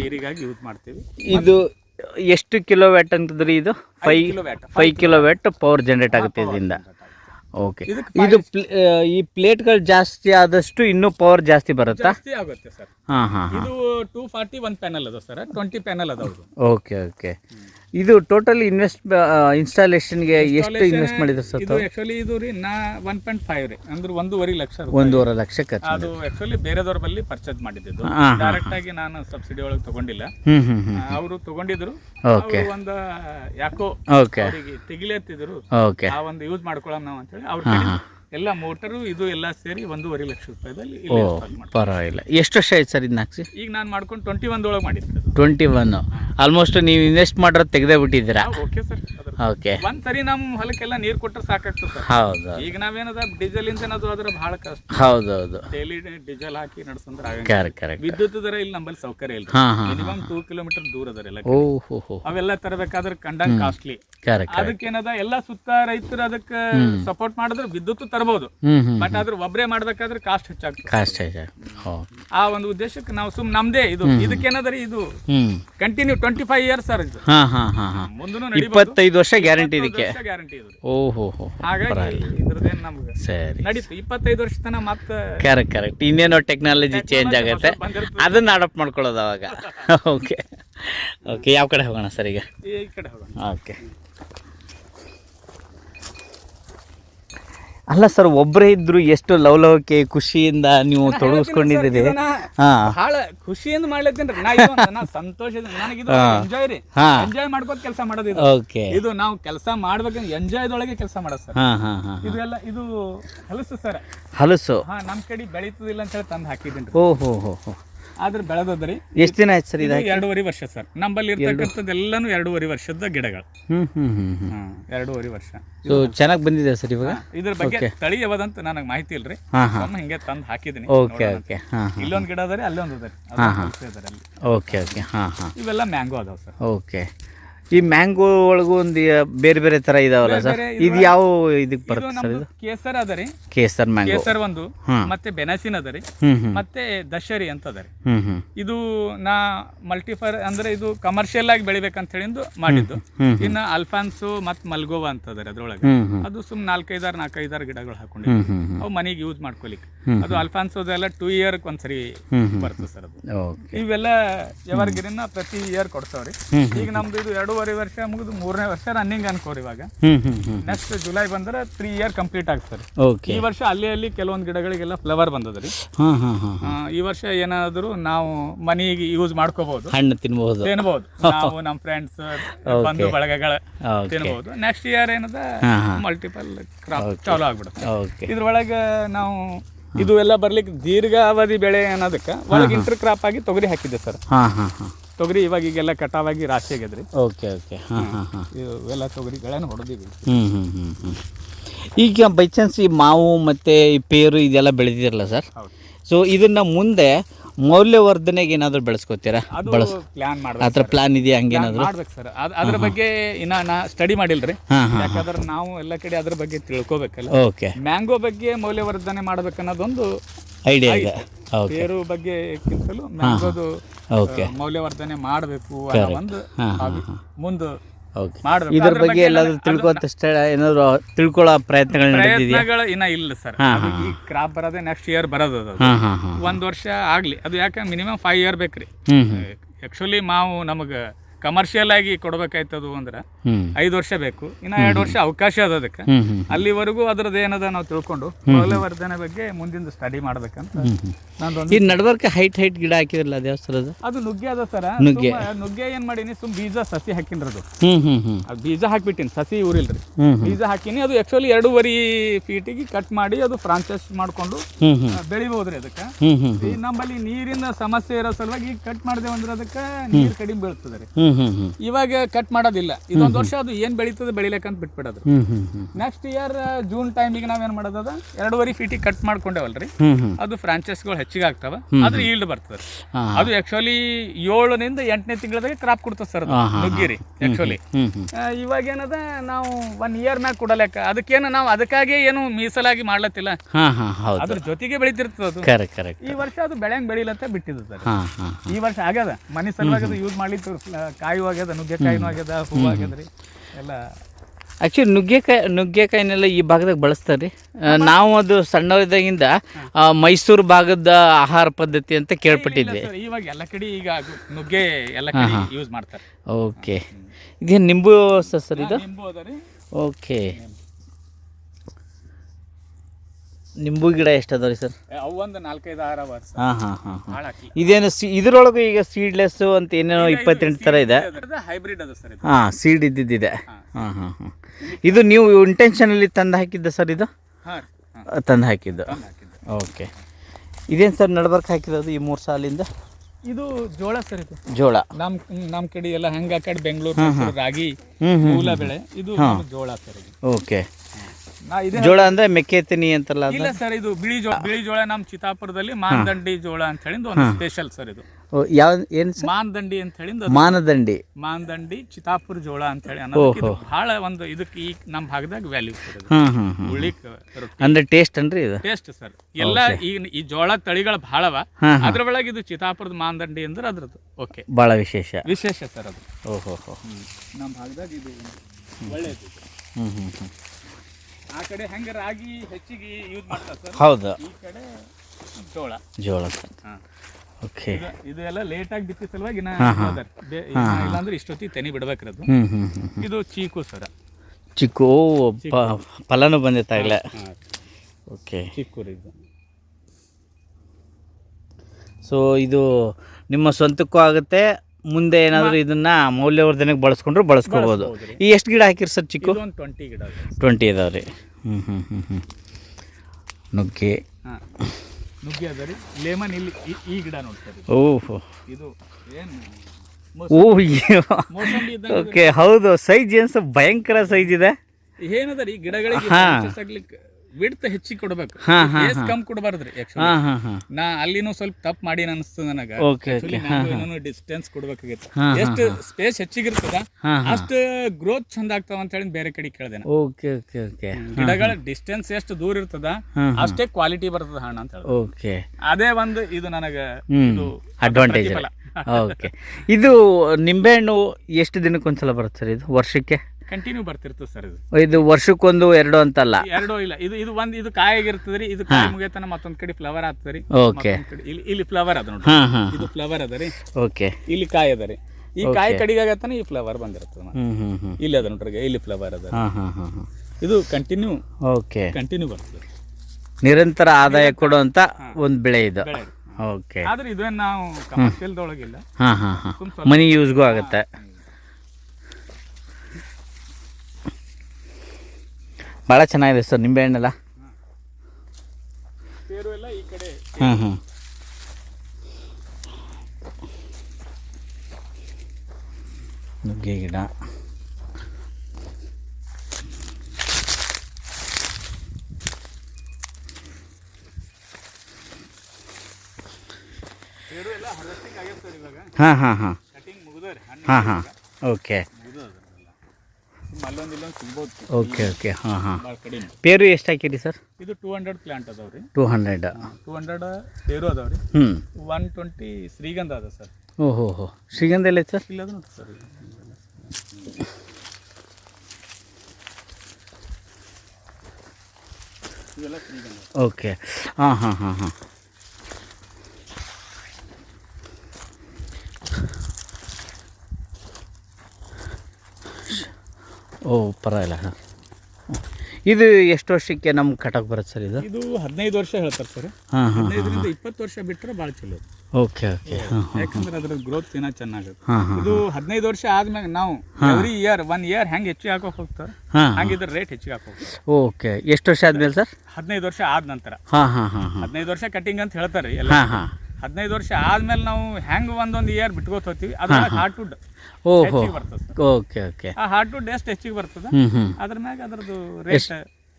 ನೀರಿಗಾಗಿ ಯೂಸ್ ಮಾಡ್ತೀವಿ.
ಇದು ಎಷ್ಟು ಕಿಲೋ ವ್ಯಾಟ್ ಅಂತಂದ್ರಿ ಇದು? Five
kilowatt
five kilowatt power generate ಆಗುತ್ತೆ ಇದರಿಂದ. ಓಕೆ ಇದು ಈ ಪ್ಲೇಟ್ಗಳು ಜಾಸ್ತಿ ಆದಷ್ಟು ಇನ್ನೂ ಪವರ್ ಜಾಸ್ತಿ ಬರುತ್ತಾ?
ಜಾಸ್ತಿ ಆಗುತ್ತೆ ಸರ್.
ಹಾಂ ಹಾಂ ಹಾಂ.
ಇದು ಟೂ ಫಾರ್ಟಿ ಒನ್ ಪ್ಯಾನಲ್ ಅದ ಸರ್ ಟ್ವೆಂಟಿ ಪ್ಯಾನಲ್ ಅದಾವ
ಓಕೆ ಓಕೆ ಇದು ಟೋಟಲ್ ಇನ್ವೆಸ್ಟ್ ಇನ್ಸ್ಟಾಲೇಷನ್ಗೆ ಎಷ್ಟು ಇನ್ವೆಸ್ಟ್ ಮಾಡಿದ್ರು ಸರ್
ಇದು ಆಕ್ಚುಲಿ ಇದು ರೀ ನಾ ಒನ್ ಪಾಯಿಂಟ್ ಫೈವ್ ರೀ ಅಂದ್ರೆ ಒಂದೂವರೆ ಲಕ್ಷ ರೂಪಾಯಿ.
ಒಂದೂವರೆ ಲಕ್ಷ ಖರ್ಚು
ಅದು ಆಕ್ಚುಲಿ ಬೇರೆದವ್ರ ಬಲ್ಲಿ ಪರ್ಚೇಸ್ ಮಾಡಿದ್ದು
ಹಾ, ಹಾ,
ಡೈರೆಕ್ಟ್ ಆಗಿ ನಾನು ಸಬ್ಸಿಡಿ ಒಳಗೆ ತಗೊಂಡಿಲ್ಲ.
ಹ್ಞೂ ಹ್ಞೂ ಹ್ಞೂ
ಅವರು ತಗೊಂಡಿದ್ರು.
ಓಕೆ
ಒಂದ ಒಂದು ಯಾಕೋ
ಓಕೆ
ಅವರಿಗೆ ತೆಗಿಲೆತ್ತಿದ್ರು
ಓಕೆ
ಆ ಒಂದು ಯೂಸ್ ಮಾಡ್ಕೊಳ್ಳೋಣ ನಾವು ಅಂತೇಳಿ ಅವ್ರ ಎಲ್ಲ ಮೋಟರು ಇದು ಎಲ್ಲ ಸೇರಿ ಒಂದೂವರೆ ಲಕ್ಷ ರೂಪಾಯಿದಲ್ಲಿ
ಓ. ಪರವಾಗಿಲ್ಲ. ಎಷ್ಟು ವರ್ಷ ಆಯ್ತು ಸರ್ ಇದನ್ನ ಹಾಕ್ಸಿ
ಈಗ ನಾನು ಮಾಡ್ಕೊಂಡು ಟ್ವೆಂಟಿ ಒನ್ ಒಳಗೆ ಮಾಡಿದ್ದೆ
ಟ್ವೆಂಟಿ ಒನ್ ಆಲ್ಮೋಸ್ಟ್ ನೀವು ಇನ್ವೆಸ್ಟ್ ಮಾಡಿರೋದು ತೆಗೆದೇ ಬಿಟ್ಟಿದ್ದೀರಾ?
ಓಕೆ ಸರ್
ಓಕೆ
ಒಂದ್ ಸರಿ ನಮ್ಮ ಹೊಲಕ್ಕೆಲ್ಲ ನೀರು ಕೊಟ್ಟರೆ ಸಾಕಾಗ್ತದೆ ಸರ್.
ಹೌದು.
ಈಗ ನಾವೇನದ ಡೀಸೆಲ್ ಇಂಧನದು ಆದ್ರೆ ಅದ್ರ ಬಹಳ ಕಷ್ಟ.
ಹೌದೌದು.
ಡೈಲಿ ಡೀಸೆಲ್ ಹಾಕಿ ನಡೆಸಂದ್ರೆ
ಕರೆಕ್ಟ್ ಕರೆಕ್ಟ್
ವಿದ್ಯುತ್ ದರ ಇಲ್ಲಿ ನಮ್ಮಲ್ಲಿ ಸೌಕರ್ಯ ಇಲ್ಲ ಮಿನಿಮಮ್ ಟೂ ಕಿಲೋಮೀಟರ್ ದೂರ ಅದರ ಎಲ್ಲ
ಓ ಹೋ ಹೋ.
ಅವೆಲ್ಲ ತರಬೇಕಾದ್ರೆ ಕಂಡಂಗ್ ಕಾಸ್ಟ್ಲಿ
ಕರೆಕ್ಟ್
ಅದಕ್ಕೇನದ ಎಲ್ಲ ಸುತ್ತ ರೈತರು ಅದಕ್ಕೆ ಸಪೋರ್ಟ್ ಮಾಡಿದ್ರೆ ವಿದ್ಯುತ್ ತರಬಹುದು
ಹ್ಞೂ
ಬಟ್ ಆದ್ರೆ ಒಬ್ಬರೇ ಮಾಡ್ಬೇಕಾದ್ರೆ ಕಾಸ್ಟ್ ಹೆಚ್ಚಾಗ್ತದೆ.
ಕಾಸ್ಟ್
ಆ ಒಂದು ಉದ್ದೇಶಕ್ಕೆ ನಾವು ಸುಮ್ ನಮ್ದೇ ಇದು. ಇದಕ್ಕೇನಾದ್ರೆ ಇದು continue twenty five years sir ಇದು.
ಹಾಂ ಹಾಂ ಹಾಂ ಹಾಂ.
ಮುಂದೂ
ಇಪ್ಪತ್ತೈದು ವರ್ಷ ಗ್ಯಾರಂಟಿ ಇದಕ್ಕೆ.
ಗ್ಯಾರಂಟಿ ಇದು
ಓ ಹೋ ಹೋ
ಹಾಗಾಗಿ ಇದ್ರದ್ದೇನು ನಮ್ಗೆ
ಸರಿ.
ನಡೀತು. ಇಪ್ಪತ್ತೈದು ವರ್ಷ ತನಕ ಮತ್ತೆ
ಕರೆಕ್ಟ್ ಕರೆಕ್ಟ್ ಇನ್ನೇನೋ ಟೆಕ್ನಾಲಜಿ ಚೇಂಜ್ ಆಗುತ್ತೆ. ಅದನ್ನ ಅಡಾಪ್ಟ್ ಮಾಡ್ಕೊಳ್ಳೋದು ಅವಾಗ. *laughs* ಓಕೆ ಓಕೆ ಯಾವ ಕಡೆ ಹೋಗೋಣ ಸರ್ ಈಗ?
ಈ ಕಡೆ ಹೋಗೋಣ.
ಓಕೆ ಅಲ್ಲ ಸರ್ ಒಬ್ಬರೇ ಇದ್ರು ಎಷ್ಟು ಲವಲವಿಕೆ ಖುಷಿಯಿಂದ ನೀವು *laughs* ತೊಡಗಿಸ್ಕೊಂಡಿದ್ದೀರಿ?
ಬಹಳ ಖುಷಿಯಿಂದ ಮಾಡ್ಲತ್ತೀನಿ ನಾ ನಾ ಸಂತೋಷದಿಂದ ಇದು ಎಂಜಾಯ್ ರೀ. ಎಂಜಾಯ್ ಮಾಡ್ಕೋತ ಕೆಲಸ ಮಾಡೋದು ಇದು.
ಓಕೆ
ಇದು ನಾವು ಕೆಲಸ ಮಾಡ್ಬೇಕಂದ್ರೆ ಎಂಜಾಯ್ದೊಳಗೆ ಕೆಲಸ ಮಾಡೋದು ಸರ್. ಇದು ಎಲ್ಲ ಇದು ಹಲಸು ಸರ್.
ಹಲಸು.
ಹಾ ನಮ್ ಕಡೆ ಬೆಳೀತದಿಲ್ಲ ಅಂತ ಹೇಳಿ ತಂದು ಹಾಕಿದ್ದೀನಿ
ಓ ಹೋ ಹೋ
ಆದ್ರೆ ಬೆಳೆದದ್ರಿ.
ಎಷ್ಟು ದಿನ ಆಯ್ತು ಸರ್ ಇದು
ಇದು ಎರಡೂವರೆ ವರ್ಷ ಸರ್. ನಮ್ಮಲ್ಲಿ ಇರ್ತಕ್ಕಂಥದ್ದೆಲ್ಲಾನು ಎರಡೂವರೆ ವರ್ಷದ ಗಿಡಗಳು.
ಹ್ಮ್ ಹ್ಮ್
ಹ್ಮ್ ಎರಡೂವರೆ ವರ್ಷ.
ಸೊ ಚೆನ್ನಾಗಿ ಬಂದಿದೆ ಸರ್ ಇವಾಗ?
ಇದ್ರ ಬಗ್ಗೆ ತಳಿ ಯಾವ್ದಂತ ನನಗೆ ಮಾಹಿತಿ ಇಲ್ರಿ.
ಹಾಂ ಹಾಂ.
ಒಮ್ಮೆ ಹಿಂಗೆ ತಂದು ಹಾಕಿದೀನಿ.
ಓಕೆ ಓಕೆ ಹಾಂ
ಇಲ್ಲೊಂದು ಗಿಡ ಅದರಿ ಅಲ್ಲೊಂದು ಅದರಿ. ಅದರಿ ಅಲ್ಲಿ.
ಓಕೆ ಓಕೆ ಹಾಂ ಹಾಂ.
ಇವೆಲ್ಲ ಮ್ಯಾಂಗೋ ಅದಾವ ಸರ್.
ಓಕೆ ಈ ಮ್ಯಾಂಗೋ ಒಳಗೂ ಒಂದು ಬೇರೆ ಬೇರೆ ತರ ಇದಾವಲ್ಲ ಸರ್? ಇದು ಯಾವ ಇದಕ್ಕೆ
ಇದು
ಬರುತ್ತೆ ಸರ್ ಇದು?
ಕೇಸರ್ ಅದರಿ
ಕೇಸರ್ ಮ್ಯಾಂಗೋ.
ಕೇಸರ್ ಒಂದು. ಮತ್ತೆ ಬೆನಸಿನ್ ಅದರಿ ಮತ್ತೆ ದಶರಿ ಅಂತ ಅದರಿ ಇದು ನಾ ಮಲ್ಟಿಫರ್ ಅಂದ್ರೆ ಇದು ಕಮರ್ಷಿಯಲ್ ಆಗಿ ಬೆಳಿಬೇಕಂತ ಹೇಳಿಂದು ಮಾಡಿದ್ದು. ಇನ್ನ ಅಲ್ಫಾನ್ಸು ಮತ್ತು ಮಲ್ಗೋವಾ ಅಂತ ಅದರಿ ಅದ್ರೊಳಗೆ. ಅದು ಸುಮ್ ನಾಲ್ಕೈದಾರು ನಾಲ್ಕೈದಾರು ಗಿಡಗಳು ಹಾಕೊಂಡಿದ್ವಿ
ಹ್ಞೂ
ಅವು ಮನೆಗೆ ಯೂಸ್ ಮಾಡ್ಕೊಲಿಕ್ಕೆ.
ಅದು
ಅದು ಅಲ್ಫಾನ್ಸೋದೆಲ್ಲ ಟೂ ಇಯರ್ ಒಂದ್ಸರಿ. ಬರ್ತದೆ ಸರ್ ಅದು. ಇವೆಲ್ಲ ಯಾವ ಗಿರಿನ ಪ್ರತಿ ಇಯರ್ ಕೊಡ್ತಾವ್ರಿ. ಈಗ ನಮ್ದು ಇದು ಎರಡೂವರೆ ಎರಡೂವರೆ ವರ್ಷ ಮುಗಿದು ಮೂರನೇ ವರ್ಷ ರನ್ನಿಂಗ್ ಅನ್ಕೋರಿ ಇವಾಗ. ನೆಕ್ಸ್ಟ್ ಜುಲೈ ಬಂದ್ರೆ ತ್ರೀ ಇಯರ್ ಕಂಪ್ಲೀಟ್
ಆಗ್ತಾರೆ
ಈ ವರ್ಷ ಅಲ್ಲಿ ಅಲ್ಲಿ ಕೆಲವೊಂದು ಗಿಡಗಳಿಗೆಲ್ಲ ಫ್ಲವರ್ ಬಂದದ್ರಿ ಈ ವರ್ಷ ಏನಾದ್ರು ನಾವು ಮನೆಗೆ ಯೂಸ್ ಮಾಡ್ಕೋಬಹುದು.
ಹಣ್ಣು ತಿನ್ಬಹುದು.
ತಿನ್ಬಹುದು. *laughs* ನಾವು ನಮ್ಮ ಫ್ರೆಂಡ್ಸ್ ಬಂಧು ಬಳಗಗಳ ತಿನ್ಬಹುದು. ನೆಕ್ಸ್ಟ್ ಇಯರ್ ಏನದ? ಮಲ್ಟಿಪಲ್ ಕ್ರಾಪ್ ಚಾಲು ಆಗ್ಬಿಡುತ್ತೆ. ಇದ್ರೊಳಗೆ ನಾವು ಇದು ಎಲ್ಲ ಬರ್ಲಿಕ್ಕೆ ದೀರ್ಘಾವಧಿ ಬೆಳೆ ಅನ್ನೋದಕ್ಕೆ ಒಳಗೆ ಇಂಟರ್ ಕ್ರಾಪ್ ಆಗಿ ತೊಗರಿ ಹಾಕಿದ್ದೆ ಸರ್. ತೊಗರಿ ಇವಾಗ ಈಗೆಲ್ಲ ಕಟಾವಾಗಿ ರಾಶಿ ಆಗ್ಯದ್ರಿ
ಓಕೆ ಓಕೆ. ಹಾಂ ಹಾಂ ಹಾಂ.
ಇವೆಲ್ಲ ತೊಗರಿಗಳನ್ನು ಹೊಡೆದಿವಿ.
ಹ್ಞೂ ಹ್ಞೂ ಹ್ಞೂ ಹ್ಞೂ ಈಗ ಬೈ ಚಾನ್ಸ್ ಈ ಮಾವು ಮತ್ತು ಈ ಪೇರು ಇದೆಲ್ಲ ಬೆಳೆದಿರಲ್ಲ ಸರ್? ಸೊ ಇದನ್ನು ಮುಂದೆ ಮೌಲ್ಯವರ್ಧನೆಗೆ ಏನಾದರೂ ಬೆಳೆಸ್ಕೋತೀರಾ?
ಅದು
ಬಳಸ್
ಪ್ಲಾನ್
ಆ ಥರ ಪ್ಲಾನ್ ಇದೆಯಾ ಹಂಗೇನಾದರೂ
ಮಾಡ್ಬೇಕು ಸರ್. ಅದ್ರ ಬಗ್ಗೆ ಇನ್ನ ನಾ ಸ್ಟಡಿ ಮಾಡಿಲ್ರಿ.
ಹಾಂ ಹಾಂ
ಯಾಕಂದ್ರೆ ನಾವು ಎಲ್ಲ ಕಡೆ ಅದ್ರ ಬಗ್ಗೆ ತಿಳ್ಕೊಬೇಕಲ್ಲ.
ಓಕೆ.
ಮ್ಯಾಂಗೋ ಬಗ್ಗೆ ಮೌಲ್ಯವರ್ಧನೆ ಮಾಡ್ಬೇಕನ್ನೋದೊಂದು
ಐಡಿಯಾ ಇದೆ. ಓಕೆ
ಬೇರು ಬಗ್ಗೆ ಕಿಂತಲೂ ಮ್ಯಾಂಗೋದು
ಓಕೆ
ಮೌಲ್ಯವರ್ಧನೆ ಮಾಡಬೇಕು ಅಂತ ಒಂದು ಮುಂದೆ
ಓಕೆ
ಮಾಡ್ಬೇಕು.
ಇದ್ರ ಬಗ್ಗೆ ಎಲ್ಲಾದ್ರೂ ತಿಳ್ಕೊತಷ್ಟೇ ಏನಾದ್ರು ತಿಳ್ಕೊಳ್ಳೋ ಪ್ರಯತ್ನಗಳು ನಡೆದಿದೆಯಾ?
ಪ್ರಯತ್ನಗಳು ಇನ್ನ ಇಲ್ಲ ಸರ್. ಅದು ಈ ಕ್ರಾಪ್ ಬರೋದೇ ನೆಕ್ಸ್ಟ್ ಇಯರ್ ಬರೋದು ಅದು. ಒಂದ್ ವರ್ಷ ಆಗ್ಲಿ. ಅದು ಯಾಕೆ ಮಿನಿಮಮ್ ಫೈವ್ ಇಯರ್ ಬೇಕ್ರಿ. ಆ್ಯಕ್ಚುಲಿ ಮಾವು ನಮಗೆ ಕಮರ್ಷಿಯಲ್ ಆಗಿ ಕೊಡ್ಬೇಕಾಯ್ತದು ಅಂದ್ರೆ ಐದು ವರ್ಷ ಬೇಕು. ಇನ್ನ ಎರಡು ವರ್ಷ ಅವಕಾಶ ಅದ ಅದಕ್ಕೆ. ಅಲ್ಲಿವರೆಗೂ ಅದರದ್ದು ಏನದ ನಾವು ತಿಳ್ಕೊಂಡು ಮೌಲ್ಯವರ್ಧನೆ ಬಗ್ಗೆ ಮುಂದಿನ ಸ್ಟಡಿ ಮಾಡ್ಬೇಕಂತ
ಈ ನಡ್ಬರ್ಕ ಹೈಟ್ ಹೈಟ್ ಗಿಡ ಹಾಕಿದ್ರಲ್ಲ ದೇವಸ್ಥಾನದ ಅದು
ಅದು ನುಗ್ಗೆ ಅದ ಸರ.
ನುಗ್ಗೆ.
ನುಗ್ಗೆ ಏನ್ ಮಾಡೀನಿ? ಸುಮ್ ಬೀಜ ಸಸಿ ಹಾಕಿನ್ರದು. ಅದು ಬೀಜ ಹಾಕ್ಬಿಟ್ಟಿನಿ. ಸಸಿ ಊರಿಲ್ರಿ. ಬೀಜ ಹಾಕಿನಿ. ಅದು ಆಕ್ಚುಲಿ ಎರಡೂವರೆ ಫೀಟಿಗೆ ಕಟ್ ಮಾಡಿ ಅದು ಫ್ರಾಂಚೈಸ್ ಮಾಡ್ಕೊಂಡು ಬೆಳಿಬಹುದ್ರಿ ಅದಕ್ಕೆ. ಈ ನಮ್ಮಲ್ಲಿ ನೀರಿನ ಸಮಸ್ಯೆ ಇರೋ ಸಲುವಾಗಿ ಈಗ ಕಟ್ ಮಾಡಿದೆ ಅಂದ್ರೆ ಅದಕ್ಕೆ ನೀರು ಕಡಿಮೆ ಬೀಳ್ತದೆ ರೀ.
ಹ್ಞೂ ಹ್ಞೂ ಹ್ಞೂ
ಇವಾಗ ಕಟ್ ಮಾಡೋದಿಲ್ಲ. ಇದೊಂದು ವರ್ಷ ಅದು ಏನ್ ಬೆಳೀತದೆ ಬೆಳಿಲಕ್ಕಂತ ಬಿಟ್ಬಿಡೋದು. ನೆಕ್ಸ್ಟ್ ಇಯರ್ ಜೂನ್ ಟೈಮಿಗೆ ನಾವೇನ್ ಮಾಡೋದದ? ಎರಡೂವರೆ ಫೀಟಿಗೆ ಕಟ್ ಮಾಡ್ಕೊಂಡೇವಲ್ರಿ? ಅದು ಫ್ರಾಂಚೈಸ್ಗಳು ಹೆಚ್ಚಿಗೆ ಆಗ್ತಾವ. ಅದ್ರ ಈಲ್ಡ್ ಬರ್ತದೆ. ಅದು ಆಕ್ಚುಲಿ ಏಳನಿಂದ ಎಂಟನೇ ತಿಂಗಳದಾಗ ಕ್ರಾಪ್ ಕೊಡ್ತದೆ ಸರ್ ನುಗ್ಗಿರಿ
ಹ್ಞೂ
ಇವಾಗ ಏನದ ನಾವು ಒನ್ ಇಯರ್ ಮ್ಯಾಗ ಕೊಡಲೆಕ್ಕ ಅದಕ್ಕೇನು ನಾವು ಅದಕ್ಕಾಗಿ ಏನು ಮೀಸಲಾಗಿ ಮಾಡ್ಲತ್ತಿಲ್ಲ. ಅದ್ರ ಜೊತೆಗೆ ಬೆಳಿತಿರ್ತದ ಅದು. ಈ ವರ್ಷ ಅದು ಬೆಳೆಯಂಗ್ ಬೆಳಿಲತ್ತ ಬಿಟ್ಟಿದ್ದು ಸರ್. ಈ ವರ್ಷ ಆಗ್ಯದ. ಮನೆ ಸಲುವಾಗಿ ಅದು ಯೂಸ್ ಮಾಡ್ಲಿತ್ತು ಕಾಯಿ ಆಗ್ಯದ ನುಗ್ಗೆಕಾಯಿನೂ ಆಗ್ಯದ ಹೂವು ಆಗ್ಯದ್ರಿ. ಎಲ್ಲ
ಆ್ಯಕ್ಚುಲಿ ನುಗ್ಗೆಕಾಯಿ ನುಗ್ಗೆಕಾಯಿನೆಲ್ಲ ಈ ಭಾಗದಾಗ ಬಳಸ್ತಾರೆ ರೀ ನಾವು ಅದು ಸಣ್ಣವರಿದ್ದಾಗಿಂದ ಆ, ಮೈಸೂರು ಭಾಗದ ಆಹಾರ ಪದ್ಧತಿ ಅಂತ ಕೇಳ್ಪಟ್ಟಿದ್ವಿ.
ಇವಾಗ ಎಲ್ಲ ಕಡೆ ಈಗ ನುಗ್ಗೆ ಎಲ್ಲ ಕಡೆ ಯೂಸ್ ಮಾಡ್ತಾರೆ.
ಓಕೆ. ಇದೇನು ನಿಂಬು ಸರ್ ಇದು? ಓಕೆ. ನಿಂಬು ಗಿಡ ಎಷ್ಟು ಅದಾವ ರೀ ಸರ್
ಅವು ಒಂದು ನಾಲ್ಕೈದು ಆರು ವರ್ಷ
ಹಾಂ ಹಾಂ ಹಾಂ ಇದೇನು ಸಿ ಇದ್ರೊಳಗೆ ಈಗ ಸೀಡ್ಲೆಸ್ ಅಂತ ಏನೇನೋ ಇಪ್ಪತ್ತೆಂಟು ಥರ ಇದೆ.
ಹೈಬ್ರಿಡ್ ಅದ ಸರ್ ಇದು.
ಹಾಂ ಸೀಡ್ ಇದ್ದಿದ್ದಿದೆ. ಹಾಂ ಹಾಂ ಹಾಂ ಇದು ನೀವು ಇಂಟೆನ್ಷನಲ್ಲಿ ತಂದು ಹಾಕಿದ್ದ ಸರ್ ಇದು?
ಹಾಂ
ತಂದು ಹಾಕಿದ್ದು.
ಹಾಕಿದ್ದು.
ಓಕೆ. ಇದೇನು ಸರ್ ನಡ್ಬರ್ಕ್ ಹಾಕಿರೋದು ಈ ಮೂರು ಸಾಲಿಂದ?
ಇದು ಜೋಳ ಸರ್ ಇದು.
ಜೋಳ.
ನಮ್ ನಮ್ ಕಡೆ ಎಲ್ಲ ಹಂಗೆ ಆ ಕಡೆ ಬೆಂಗಳೂರು ರಾಗಿ ಮೂಲ ಬೆಳೆ. ಇದು ಜೋಳ ಸರ್ ಇದು.
ಓಕೆ. ಜೋಳ ಅಂದ್ರೆ ಮೆಕ್ಕೆತಿನಿ ಅಂತಲ್ಲ
ಇಲ್ಲ ಸರ್ ಇದು ಬಿಳಿ ಜೋಳ ಬಿಳಿ ಜೋಳ ನಮ್ಮ ಚಿತ್ತಾಪುರದಲ್ಲಿ ಮಾನದಂಡಿ ಜೋಳ ಅಂತ ಹೇಳಿ ಒಂದು ಸ್ಪೆಷಲ್ ಸರ್ ಇದು.
ಯಾವ ಏನ್
ಮಾನದಂಡಿ ಅಂತ ಹೇಳಿಂದ
ಮಾನದಂಡಿ.
ಮಾನದಂಡಿ ಚಿತ್ತಾಪುರ ಜೋಳ ಅಂತ ಹೇಳಿ. ಬಹಳ ಒಂದು ಇದಕ್ಕೆ ಈ ನಮ್ಮ ಭಾಗದಾಗ ವ್ಯಾಲ್ಯೂ ಸರ್
ಅಂದ್ರೆ ಟೇಸ್ಟ್ ಅನ್ರಿ ಇದು?
Taste sir. ಎಲ್ಲ ಈಗ ಈ ಜೋಳ ತಳಿಗಳು ಬಹಳವ. ಅದ್ರ ಒಳಗೆ ಇದು ಚಿತ್ತಾಪುರದ ಮಾನದಂಡಿ ಅಂದ್ರೆ ಅದ್ರದ್ದು. ಓಕೆ
ಬಹಳ ವಿಶೇಷ.
ವಿಶೇಷ ಸರ್ ಅದು.
ಓಹೋ
ನಮ್ಮ ಭಾಗದಾಗ ಇದು ಒಳ್ಳೇದು
ಹ್ಮ್ ಹ್ಮ್. ಹ್ಞೂ
ಆ ಕಡೆ ಹೆಂಗೆ ರಾಗಿ ಹೆಚ್ಚಿಗೆ ಯೂಸ್ ಮಾಡ್ತಾರೆ ಸರ್?
ಹೌದು.
ಈ ಕಡೆ ಜೋಳ.
ಜೋಳ ಓಕೆ
ಇದು ಎಲ್ಲ ಲೇಟಾಗಿ ಬಿತ್ತಿದ ಸಲುವಾಗಿ ನಾ
ಹಾಂ, ಹಾಂ.
ಹೋದಾರ. ಬೇ- ಇನ್ನ ಇಲ್ಲಾಂದ್ರೆ ಇಷ್ಟೊತ್ತಿಗೆ ತೆನಿ ಬಿಡ್ಬೇಕಿರೋದು ಅದು.
ಹ್ಞೂ ಹ್ಞೂ ಹ್ಞೂ
ಇದು ಚೀಕು ಸರ.
ಚಿಕ್ಕು ಪ ಫಲನೂ ಬಂದಿತ್ತಾಗಲೇ ಓಕೆ
ಚಿಕ್ಕು ರೀ ಇದು.
ಸೊ ಇದು ನಿಮ್ಮ ಸ್ವಂತಕ್ಕೂ ಆಗುತ್ತೆ ಮುಂದೆ ಏನಾದರೂ ಇದನ್ನ ಮೌಲ್ಯವರ್ಧನೆಗೆ ಬಳಸ್ಕೊಂಡ್ರು ಬಳಸ್ಕೋಬೋದು. ಈ ಎಷ್ಟು ಗಿಡ ಹಾಕಿರಿ ಸರ್ ಚಿಕ್ಕು?
ಒಂದು ಟ್ವೆಂಟಿ ಗಿಡ
ಟ್ವೆಂಟಿ ಇದಾವೆ ರೀ. ಹ್ಞೂ ಹ್ಞೂ ಹ್ಞೂ ಹ್ಞೂ ನುಗ್ಗೆ.
ಹಾಂ. ನುಗ್ಗೆ ಅದ ರೀ. ಲೇಮನ್ ಇಲ್ಲಿ ಈ- ಈ ಗಿಡ ನೋಡ್ತಾರೆ.
ಓಹೋ.
ಇದು ಏನು
ಓ
ಮೋಸಂಬಿ? ಇದ್ದಂಗೆ
ಓಕೆ ಹೌದು. ಸೈಜ್ ಏನು ಸರ್ ಭಯಂಕರ ಸೈಜ್ ಇದೆ.
ಏನದ ರೀ? ಗಿಡಗಳಿಗೆ
ಹಾ.
branches ಆಗ್ಲಿಕ್ಕೆ ವಿಡ್ತ್ ಹೆಚ್ಚಿಗೆ ಕೊಡ್ಬೇಕು. ಕಮ್ ಕೊಡಬಾರ್ದ್ರಿ ನಾ ಅಲ್ಲಿನೂ ಸ್ವಲ್ಪ ತಪ್ಪು ಮಾಡಿ ಅನಿಸ್ತು ನನಗ. ಡಿಸ್ಟೆನ್ಸ್ ಕೊಡ್ಬೇಕಾಗಿತ್ತು. ಎಷ್ಟು ಸ್ಪೇಸ್ ಹೆಚ್ಚಿಗಿರ್ತದ
ಇರ್ತದ
ಅಷ್ಟು ಗ್ರೋತ್ ಚಂದ ಆಗ್ತಾವ ಅಂತ ಹೇಳಿ ಬೇರೆ ಕಡೆ ಕೇಳ್ದೆ
ಓಕೆ ಓಕೆ ಓಕೆ
ಗಿಡಗಳ ಡಿಸ್ಟೆನ್ಸ್ ಎಷ್ಟು ದೂರ ಇರ್ತದ ಅಷ್ಟೇ ಕ್ವಾಲಿಟಿ ಬರ್ತದ ಹಣ ಅಂತ ಹೇಳಿ.
ಓಕೆ
ಅದೇ ಒಂದು ಇದು ನನಗ ಇದು
ಅಡ್ವಾಂಟೇಜ್ ಓಕೆ ಇದು ನಿಂಬೆಹಣ್ಣು ಎಷ್ಟು ದಿನಕ್ಕೆ ಒಂದ್ಸಲ ಬರುತ್ತೆ ಸರ್ ಇದು ವರ್ಷಕ್ಕೆ?
ಕಂಟಿನ್ಯೂ ಬರ್ತಿರ್ತದೆ ಸರ್ ಇದು.
ಇದು ವರ್ಷಕ್ಕೊಂದು ಎರಡು ಅಂತಲ್ಲ.
ಎರಡು ಇಲ್ಲ. ಇದು ಇದು ಒಂದ್ ಇದು ಕಾಯಾಗಿರ್ತದ್ರಿ ಇದು ಕಾಯಿ ಮುಗಿಯತನ ಮತ್ತೊಂದ್ ಕಡೆ ಫ್ಲವರ್ ಆಗ್ತದ್ರಿ.
ಓಕೆ
ಇಲ್ಲಿ ಇಲ್ಲಿ ಫ್ಲವರ್ ಅದ ನೋಡಿ
ಹಾಂ ಹಾಂ
ಇದು ಫ್ಲವರ್ ಅದರಿ ರೀ.
ಓಕೆ
ಇಲ್ಲಿ ಕಾಯಿ ಅದರಿ ಈ ಕಾಯಿ ಕಡಿಗೆ ಆಗತ್ತಾನೆ ಈ ಫ್ಲವರ್ ಬಂದಿರ್ತದ
ಹ್ಮ್ ಹ್ಮ್
ಇಲ್ಲಿ ಅದ ನೋಡ್ರಿ ಇಲ್ಲಿ ಫ್ಲವರ್ ಅದ
ಹಾ ಹಾ ಹಾಂ ಹಾಂ.
ಇದು ಕಂಟಿನ್ಯೂ
ಓಕೆ
ಕಂಟಿನ್ಯೂ ಬರ್ತದೆ.
ನಿರಂತರ ಆದಾಯ ಕೊಡುವಂತ ಒಂದು ಬೆಳೆ ಇದು.
ಬೆಳೆ
ಓಕೆ
ಆದ್ರೆ ಇದೇನ್ ನಾವು ಕಮರ್ಷಿಯಲ್ದೊಳಗಿಲ್ಲ
ಹಾಂ ಹಾ ಹಾ.
ಹಾ
ಮನಿ ಯೂಸ್ಗೂ ಆಗುತ್ತೆ. ಭಾಳ ಚೆನ್ನಾಗಿದೆ ಸರ್ ನಿಂಬೆಹಣ್ಣೆಲ್ಲ
ಹಣ್ಣೆಲ್ಲ
ಹಾಂ ಹಾಂ ನುಗ್ಗೆ ಗಿಡ. ಹಾಂ ಹಾಂ ಹಾಂ. ಹಾಂ ಹಾಂ. ಓಕೆ
ಮುಗಿದೋದ್ರಲ್ಲ ಸುಮ್ಮ ಅಲ್ಲೊಂದು ಇಲ್ಲೊಂದು ಸಿಗ್ಬೋದು
ಓಕೆ ಓಕೆ. ಹಾಂ ಹಾಂ.
ಭಾಳ ಕಡಿಮೆ.
ಪೇರು ಎಷ್ಟು ಹಾಕಿರಿ ಸರ್?
ಇದು ಟೂ ಹಂಡ್ರೆಡ್ ಪ್ಲಾಂಟ್ ರೀ.
Two hundred.
ಟೂ ಹಂಡ್ರೆಡ್ ಪೇರು ಅದಾವ್ರಿ
ಹ್ಞೂ
ಒನ್ ಟ್ವೆಂಟಿ ಶ್ರೀಗಂಧ ಅದ ಸರ್.
ಓ ಹೋ ಶ್ರೀಗಂಧ ಎಲ್ಲ ಸರ್?
ಇಲ್ಲ ನೋಡ್ರಿ ಸರ್. ಇವೆಲ್ಲ ಶ್ರೀಗಂಧ.
ಓಕೆ. ಹಾಂ ಹಾಂ ಹಾಂ ಹಾಂ. ಓ ಪರವಾಗಿಲ್ಲ ಹಾಂ. ಇದು ಎಷ್ಟು ವರ್ಷಕ್ಕೆ ನಮ್ಮ ಕಟಕ್ ಬರುತ್ತೆ ಸರ್ ಇದು?
ಇದು ಹದಿನೈದು ವರ್ಷ ಹೇಳ್ತಾರೆ ಸರ್.
ಹಾಂ ಹಾಂ
ಹದಿನೈದರಿಂದ ಇಪ್ಪತ್ತು ವರ್ಷ ಬಿಟ್ಟರೆ ಭಾಳ ಚಲೋ.
ಓಕೆ ಓಕೆ
ಯಾಕಂದ್ರೆ ಅದ್ರ ಗ್ರೋತ್ ಏನೋ ಚೆನ್ನಾಗುತ್ತೆ. ಇದು ಹದಿನೈದು ವರ್ಷ ಆದ್ಮೇಲೆ ನಾವು ಎವ್ರಿ ಇಯರ್ ಒನ್ ಇಯರ್ ಹೆಂಗೆ ಹೆಚ್ಚಿಗೆ ಹಾಕೋಕ್ ಹೋಗ್ತಾರೆ ಹಂಗಿದ್ರೆ ರೇಟ್ ಹೆಚ್ಚಿಗೆ ಹಾಕೋ
ಓಕೆ ಎಷ್ಟು ವರ್ಷ ಆದ್ಮೇಲೆ ಸರ್?
ಹದಿನೈದು ವರ್ಷ ಆದ ನಂತರ.
ಹಾಂ ಹಾಂ ಹಾಂ ಹಾಂ.
ಹದಿನೈದು ವರ್ಷ ಕಟಿಂಗ್ ಅಂತ ಹೇಳ್ತಾರೆ ಎಲ್ಲ.
ಹಾಂ ಹಾಂ.
ಹದಿನೈದು ವರ್ಷ ಆದ್ಮೇಲೆ ನಾವು ಹ್ಯಾಂಗ್ ಒಂದೊಂದು ಇಯರ್ ಬಿಟ್ಕೋತ ಹೋಗ್ತೀವಿ. ಹಾರ್ಟ್ ವುಡ್
ಓಹೋ. Okay okay.
ಆ ಹಾರ್ಟ್ ವುಡ್ ಎಷ್ಟು ಹೆಚ್ಚಿಗೆ ಬರ್ತದ? ಅದ್ರ ಮ್ಯಾಗ ಅದ್ರದ್ದು ರೇಟ್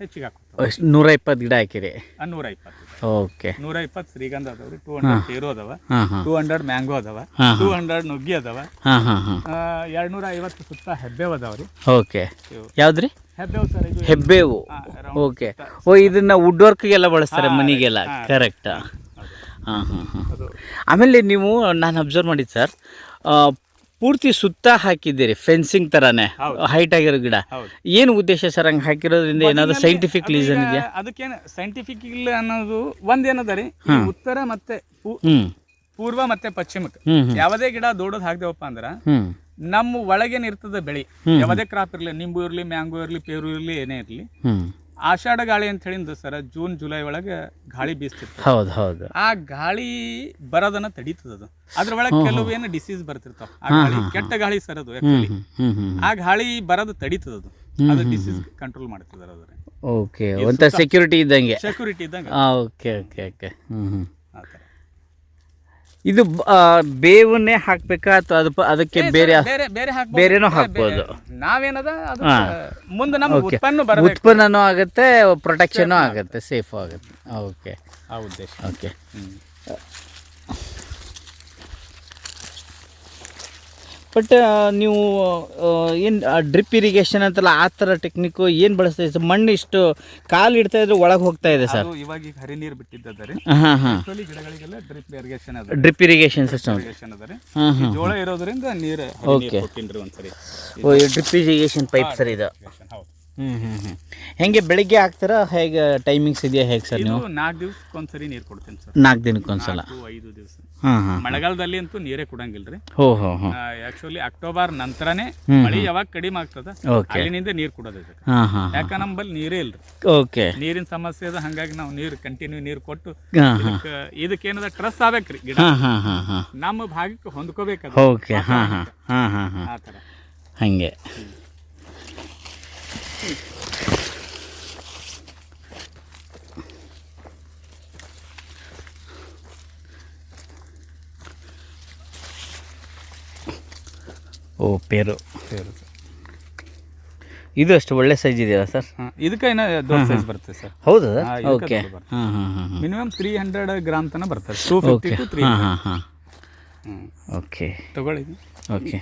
ಹೆಚ್ಚಿಗೆ
ಎಷ್ಟು? ನೂರ ಇಪ್ಪತ್ತು ಗಿಡ ಹಾಕಿರಿ.
ನೂರ ಇಪ್ಪತ್ತು
ಓಕೆ.
ನೂರ ಇಪ್ಪತ್ತು ಶ್ರೀಗಂಧ ಅದಾವ್ರಿ ಟೂ ಹಂಡ್ರೆಡ್ ತೇರು ಅದಾವ ಟೂ ಹಂಡ್ರೆಡ್ ಮ್ಯಾಂಗೋ ಅದಾವ ಟೂ ಹಂಡ್ರೆಡ್ ನುಗ್ಗಿ ಅದಾವ. ಎರಡು ನೂರ ಐವತ್ತು ಸುತ್ತ ಹೆಬ್ಬೇವ್ ಅದಾವ್ರಿ.
ಓಕೆ. ಯಾವ್ದ್ರಿ?
ಹೆಬ್ಬೆವು ಸರ್
ಹೆಬ್ಬೇವು. ಓಕೆ. ಓ ಇದನ್ನ ವುಡ್ ವರ್ಕ್ಗೆಲ್ಲ ಬಳಸ್ತಾರೆ ಮನೆಗೆಲ್ಲ. ಕರೆಕ್ಟ್. ಹಾಂ ಹಾಂ ಹಾಂ
ಅದು.
ಆಮೇಲೆ ನೀವು ನಾನು ಅಬ್ಸರ್ವ್ ಮಾಡಿದ್ದು ಸರ್ ಪೂರ್ತಿ ಸುತ್ತ ಹಾಕಿದ್ದೀರಿ ಫೆನ್ಸಿಂಗ್ ತರಾನೇ ಹೈಟ್ ಆಗಿರೋ ಗಿಡ. ಏನು ಉದ್ದೇಶ ಸರ್ ಹಂಗೆ ಹಾಕಿರೋದ್ರಿಂದ ಏನಾದರೂ ಸೈಂಟಿಫಿಕ್ ರೀಸನ್ ಇದೆಯಾ?
ಅದಕ್ಕೇನು ಸೈಂಟಿಫಿಕ್ ಇಲ್ಲ ಅನ್ನೋದು ಒಂದೇನದ ರೀ ಉತ್ತರ ಮತ್ತೆ ಪೂರ್ವ ಮತ್ತೆ ಪಶ್ಚಿಮಕ್ಕೆ. ಯಾವುದೇ ಗಿಡ ದೊಡ್ಡದು ಹಾಕ್ದೇವಪ್ಪ ಅಂದ್ರ ನಮ್ಮ ಒಳಗೇನ್ ಇರ್ತದ ಬೆಳಿ? ಯಾವುದೇ ಕ್ರಾಪ್ ಇರ್ಲಿ ನಿಂಬು ಇರ್ಲಿ ಮ್ಯಾಂಗೋ ಇರ್ಲಿ ಪೇರು ಇರ್ಲಿ ಏನೇ ಇರ್ಲಿ. ಆಷಾಢ ಗಾಳಿ ಅಂತ ಹೇಳಿಂದ ಸರ್ ಜೂನ್ ಜುಲೈ ಒಳಗೆ ಗಾಳಿ ಬೀಸ್ತಿರ್ತದೆ
ಹೌದು ಹೌದು.
ಆ ಗಾಳಿ ಬರೋದನ್ನ ತಡೀತದ ಅದು. ಅದ್ರೊಳಗೆ ಕೆಲವು ಏನು ಡಿಸೀಸ್ ಬರ್ತಿರ್ತಾವ. ಆ ಗಾಳಿ ಕೆಟ್ಟ ಗಾಳಿ ಸರ್ ಅದು ಆ ಗಾಳಿ ಬರೋದು ತಡೀತದ ಅದು. ಅದು ಡಿಸೀಸ್ ಕಂಟ್ರೋಲ್ ಮಾಡ್ತಿದಾರೆ ಅದ್ರ
ಓಕೆ ಒಂಥರ ಸೆಕ್ಯೂರಿಟಿ ಇದ್ದಂಗೆ.
ಸೆಕ್ಯೂರಿಟಿ ಇದ್ದಂಗೆ.
Okay okay okay. ಹ್ಞೂ. ಇದು ಬೇವನ್ನೇ ಹಾಕ್ಬೇಕಾ ಅಥವಾ ಅದು ಅದಕ್ಕೆ ಬೇರೆ
ಬೇರೆ.
ಬೇರೆನೂ ಹಾಕ್ಬೋದು.
ನಾವೇನದ? ಅದು ಮುಂದೆ ನಮ್ಮ ಉತ್ಪನ್ನ
ಉತ್ಪನ್ನನೂ ಆಗುತ್ತೆ ಪ್ರೊಟೆಕ್ಷನು ಆಗುತ್ತೆ. ಸೇಫು ಆಗುತ್ತೆ. ಓಕೆ
ಆ ಉದ್ದೇಶ.
ಓಕೆ ಬಟ್ ನೀವು ಏನು ಡ್ರಿಪ್ ಇರಿಗೇಷನ್ ಅಂತಲ್ಲ ಆ ಥರ ಟೆಕ್ನಿಕ್ಕು ಏನು ಬಳಸ್ತಾ ಇದೆ ಮಣ್ಣು ಇಷ್ಟು ಕಾಲು ಇಡ್ತಾ ಇದ್ರೆ ಒಳಗೆ ಹೋಗ್ತಾ ಇದೆ ಸರ್.
ಇವಾಗ ಈಗ ಹರಿ ನೀರು ಬಿಟ್ಟಿದ್ದದ ರೀ.
ಹಾಂ ಹಾಂ
ಗಿಡಗಳಿಗೆಲ್ಲ ಡ್ರಿಪ್ ಇರಿಗೇಷನ್ ಅದ
ಡ್ರಿಪ್ ಇರಿಗೇಷನ್ ಸಿಸ್ಟಮ್
ಇರಿಗೇಷನ್ ಅದ
ಹಾಂ
ಜೋಳ ಇರೋದ್ರಿಂದ ನೀರು
okay drip irrigation pipe sir ಇದು.
ಹೌದು.
ಹ್ಞೂ ಹ್ಞೂ ಹ್ಞೂ ಹೆಂಗೆ ಬೆಳಿಗ್ಗೆ ಹಾಕ್ತೀರಾ? ಹೇಗೆ ಟೈಮಿಂಗ್ಸ್ ಇದೆಯಾ ಹೇಗೆ ಸರ್ ನೀವು?
ನಾಲ್ಕು ದಿವ್ಸಕ್ಕೆ ಒಂದ್ಸರಿ ನೀರು ಕೊಡ್ತೀನಿ ಸರ್.
ನಾಲ್ಕು ದಿನಕ್ಕೊಂದ್ಸಲ
ನಾಲ್ಕು ಐದು ದಿವಸ.
ಹಾಂ ಹಾಂ
ಮಳೆಗಾಲದಲ್ಲಿ ಅಂತೂ ನೀರೇ ಕೊಡಂಗಿಲ್ರಿ
ಹೋ ಹೋ ಹೋ.
ಆಕ್ಚುಲಿ ಅಕ್ಟೋಬರ್ ನಂತರನೇ ಮಳೆ ಯಾವಾಗ ಕಡಿಮೆ ಆಗ್ತದ ಅಲ್ಲಿನಿಂದ ನೀರು ಕೊಡೋದು ಇದಕ್ಕೆ.
ಹಾಂ ಹಾಂ
ಯಾಕ ನಮ್ಮಲ್ಲಿ ನೀರೇ ಇಲ್ರಿ.
ಓಕೆ.
ನೀರಿನ ಸಮಸ್ಯೆ ಅದ ಹಂಗಾಗಿ ನಾವು ನೀರು ಕಂಟಿನ್ಯೂ ನೀರು ಕೊಟ್ಟು
ಹಾಂ ಹಾಂ.
ಇದಕ್ಕೆ ಇದಕ್ಕೇನದ ಟ್ರಸ್ ಆಗ್ಬೇಕ್ರಿ ಗಿಡ.
ಹಾಂ ಹಾಂ ಹಾಂ ಹಾಂ.
ನಮ್ಮ ಭಾಗಕ್ಕೆ ಹೊಂದ್ಕೋಬೇಕದ.
ಓಕೆ ಹಾಂ ಹಾಂ. ಹಾಂ ಹಾಂ ಹಾಂ.
ಆ ಥರ
ಹಾಗೆ ಓ ಪೇರು. ಇದು ಅಷ್ಟು ಒಳ್ಳೆ ಸೈಜ್ ಇದೆಯಲ್ಲ ಸರ್
ಹಾ, ಇದಕ್ಕೆ ಏನೋ ದೊಡ್ಡ ಸೈಜ್ ಬರುತ್ತೆ ಸರ್
ಹೌದು? ಓಕೆ. ಹಾಂ ಹಾಂ ಹಾಂ ಹಾಂ
ಮಿನಿಮಮ್ ತ್ರೀ ಹಂಡ್ರೆಡ್ ಗ್ರಾಮ್ ತನಕ ಬರ್ತದೆ. Two fifty
okay
to three
ಹಾಂ ಹಾಂ ಹಾಂ ಓಕೆ
ತಗೊಳ್ಳಿ.
ಓಕೆ